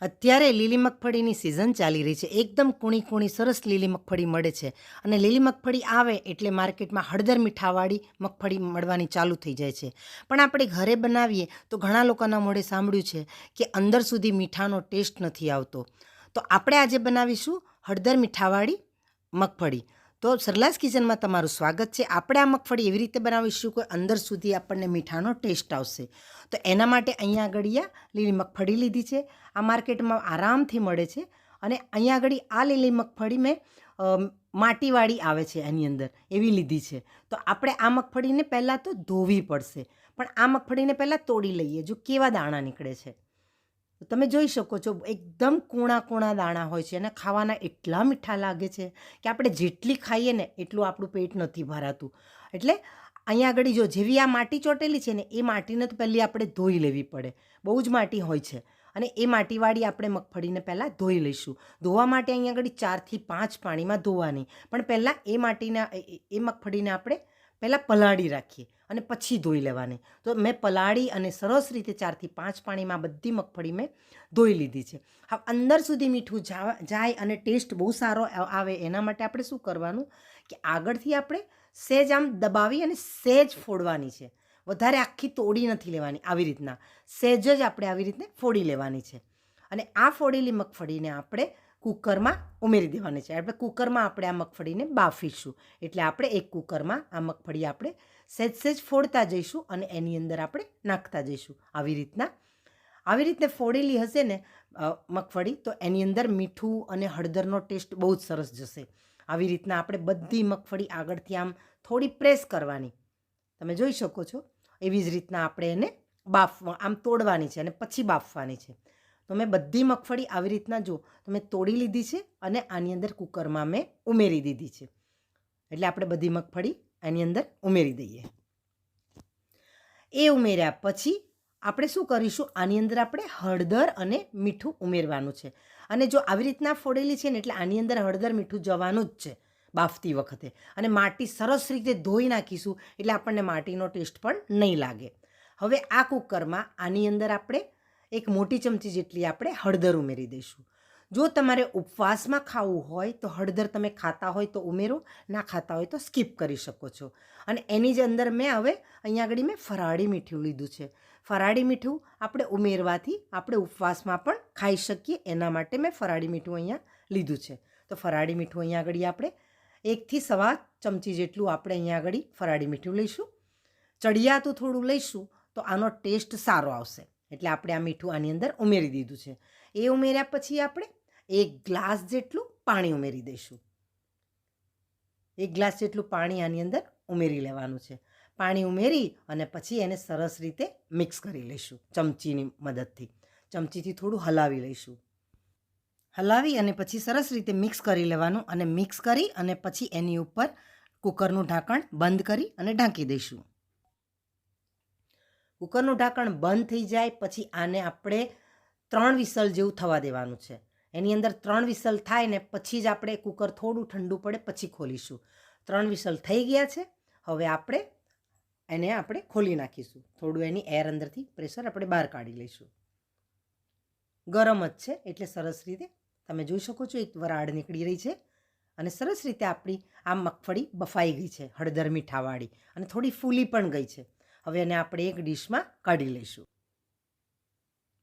અત્યારે લીલી મગફળીની સિઝન ચાલી રહી છે. એકદમ કૂણી કૂણી સરસ લીલી મગફળી મળે છે. અને લીલી મગફળી આવે એટલે માર્કેટમાં હળદર મીઠાવાળી મગફળી મળવાની ચાલુ થઈ જાય છે. પણ આપણે ઘરે બનાવીએ તો ઘણા લોકોના મોઢે સાંભળ્યું છે કે અંદર સુધી મીઠાનો ટેસ્ટ નથી આવતો. તો આપણે આજે બનાવીશું હળદર મીઠાવાળી મગફળી. તો સરલાસ કિચનમાં તમારું સ્વાગત છે. આપણે આ મગફળી એવી રીતે બનાવીશું કે અંદર સુધી આપણને મીઠાનો ટેસ્ટ આવશે. તો એના માટે અહીંયા આગળિયા લીલી મગફળી લીધી છે. આ માર્કેટમાં આરામથી મળે છે. અને અહીંયા આગળ આ લીલી મગફળી મેં માટીવાળી આવે છે એની અંદર, એવી લીધી છે. તો આપણે આ મગફળીને પહેલાં તો ધોવી પડશે. પણ આ મગફળીને પહેલાં તોડી લઈએ. જો કેવા દાણા નીકળે છે. તમે જોઈ શકો છો, એકદમ કૂણા કૂણા દાણા હોય છે અને ખાવાના એટલા મીઠા લાગે છે કે આપણે જેટલી ખાઈએ ને એટલું આપણું પેટ નથી ભરાતું. એટલે અહીંયા આગળ જો જેવી આ માટી ચોટેલી છે ને, એ માટીને તો પહેલી આપણે ધોઈ લેવી પડે. બહુ જ માટી હોય છે અને એ માટીવાળી આપણે મગફળીને પહેલાં ધોઈ લઈશું. ધોવા માટે અહીંયા આગળ ચારથી પાંચ પાણીમાં ધોવાની. પણ પહેલાં એ માટીના એ- મગફળીને આપણે પહેલાં પલાળી રાખીએ અને પછી ધોઈ લેવાની. તો મેં પલાળી અને સરસ રીતે ચારથી પાંચ પાણીમાં બધી મગફળી મેં ધોઈ લીધી છે. હવે અંદર સુધી મીઠું જાય અને ટેસ્ટ બહુ સારો આવે એના માટે આપણે શું કરવાનું કે આગળથી આપણે સેજ આમ દબાવી અને સેજ ફોડવાની છે. વધારે આખી તોડી નથી લેવાની આવી રીતના. સેજ જ આપણે આવી રીતે ફોડી લેવાની છે. અને આ ફોડેલી મગફળીને આપણે કુકરમાં ઉમેરી દેવાની છે. આપણે કુકરમાં આપણે આ મગફળીને બાફીશું. એટલે આપણે એક કુકરમાં આ મગફળી આપણે સહેજ સહેજ ફોડતા જઈશું અને એની અંદર આપણે નાખતા જઈશું. આવી રીતના, આવી રીતે ફોડેલી હશે ને મગફળી, તો એની અંદર મીઠું અને હળદરનો ટેસ્ટ બહુ જ સરસ જશે. આવી રીતના આપણે બધી મગફળી આગળથી આમ થોડી પ્રેસ કરવાની. તમે જોઈ શકો છો, એવી જ રીતના આપણે એને બાફવા, આમ તોડવાની છે અને પછી બાફવાની છે. તો મેં બધી મગફળી આવી રીતના જો, તો મેં તોડી લીધી છે અને આની અંદર કુકરમાં મેં ઉમેરી દીધી છે. એટલે આપણે બધી મગફળી એની અંદર ઉમેરી દઈએ. એ ઉમેર્યા પછી આપણે શું કરીશું? આની અંદર આપણે હળદર અને મીઠું ઉમેરવાનું છે. અને જો આવી રીતના ફોડેલી છે ને, એટલે આની અંદર હળદર મીઠું જવાનું જ છે બાફતી વખતે. અને માટી સરસ રીતે ધોઈ નાખીશું, એટલે આપણને માટીનો ટેસ્ટ પણ નહીં લાગે. હવે આ કુકરમાં આની અંદર આપણે એક મોટી ચમચી જેટલી આપણે હળદર ઉમેરી દઈશું. જો તમારે ઉપવાસમાં ખાવું હોય તો હળદર તમે ખાતા હોય તો ઉમેરો, ના ખાતા હોય તો સ્કીપ કરી શકો છો. અને એની જ અંદર મેં હવે અહીંયા આગળ મેં ફરાળી મીઠું લીધું છે. ફરાળી મીઠું આપણે ઉમેરવાથી આપણે ઉપવાસમાં પણ ખાઈ શકીએ, એના માટે મેં ફરાળી મીઠું અહીંયા લીધું છે. તો ફરાળી મીઠું અહીંયા આગળ આપણે એકથી સવા ચમચી જેટલું આપણે અહીંયા આગળ ફરાળી મીઠું લઈશું. ચડિયાતું થોડું લઈશું, તો આનો ટેસ્ટ સારો આવશે. એટલે આપણે આ મીઠું આની અંદર ઉમેરી દીધું છે. એ ઉમેર્યા પછી આપણે એક ગ્લાસ જેટલું પાણી ઉમેરી દઈશું. એક ગ્લાસ જેટલું પાણી આની અંદર ઉમેરી લેવાનું છે. પાણી ઉમેરી અને પછી એને સરસ રીતે મિક્સ કરી લઈશું ચમચીની મદદથી. ચમચીથી થોડું હલાવી લઈશું. હલાવી અને પછી સરસ રીતે મિક્સ કરી લેવાનું અને મિક્સ કરી અને પછી એની ઉપર કુકરનું ઢાંકણ બંધ કરી અને ઢાંકી દઈશું. કુકરનું ઢાંકણ બંધ થઈ જાય, પછી આને આપણે ત્રણ વિસલ જેવું થવા દેવાનું છે. એની અંદર ત્રણ વિસલ થાય ને પછી જ આપણે કુકર થોડું ઠંડુ પડે, પછી ખોલીશું. ત્રણ વિસલ થઈ ગયા છે, હવે આપણે એને આપણે ખોલી નાખીશું. થોડું એની એર અંદરથી પ્રેશર આપણે બહાર કાઢી લઈશું. ગરમ જ છે, એટલે સરસ રીતે તમે જોઈ શકો છો એક વરાળ નીકળી રહી છે અને સરસ રીતે આપણી આ મગફળી બફાઈ ગઈ છે, હળદર મીઠાવાળી અને થોડી ફૂલી પણ ગઈ છે. હવે એને આપણે એક ડીશમાં કાઢી લઈશું.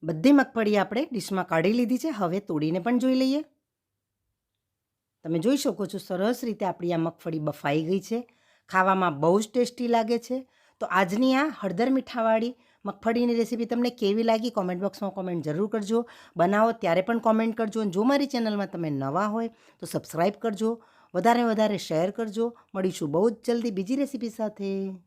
બધી મગફળી આપણે ડીશમાં કાઢી લીધી છે. હવે તોડીને પણ જોઈ લઈએ. તમે જોઈ શકો છો, સરસ રીતે આપણી આ મગફળી બફાઈ ગઈ છે. ખાવામાં બહુ જ ટેસ્ટી લાગે છે. તો આજની આ હળદર મીઠાવાળી મગફળીની રેસીપી તમને કેવી લાગી કોમેન્ટ બોક્સમાં કોમેન્ટ જરૂર કરજો. બનાવો ત્યારે પણ કોમેન્ટ કરજો. અને જો મારી ચેનલમાં તમે નવા હોય તો સબસ્ક્રાઈબ કરજો. વધારે વધારે શેર કરજો. મળીશું બહુ જ જલ્દી બીજી રેસીપી સાથે.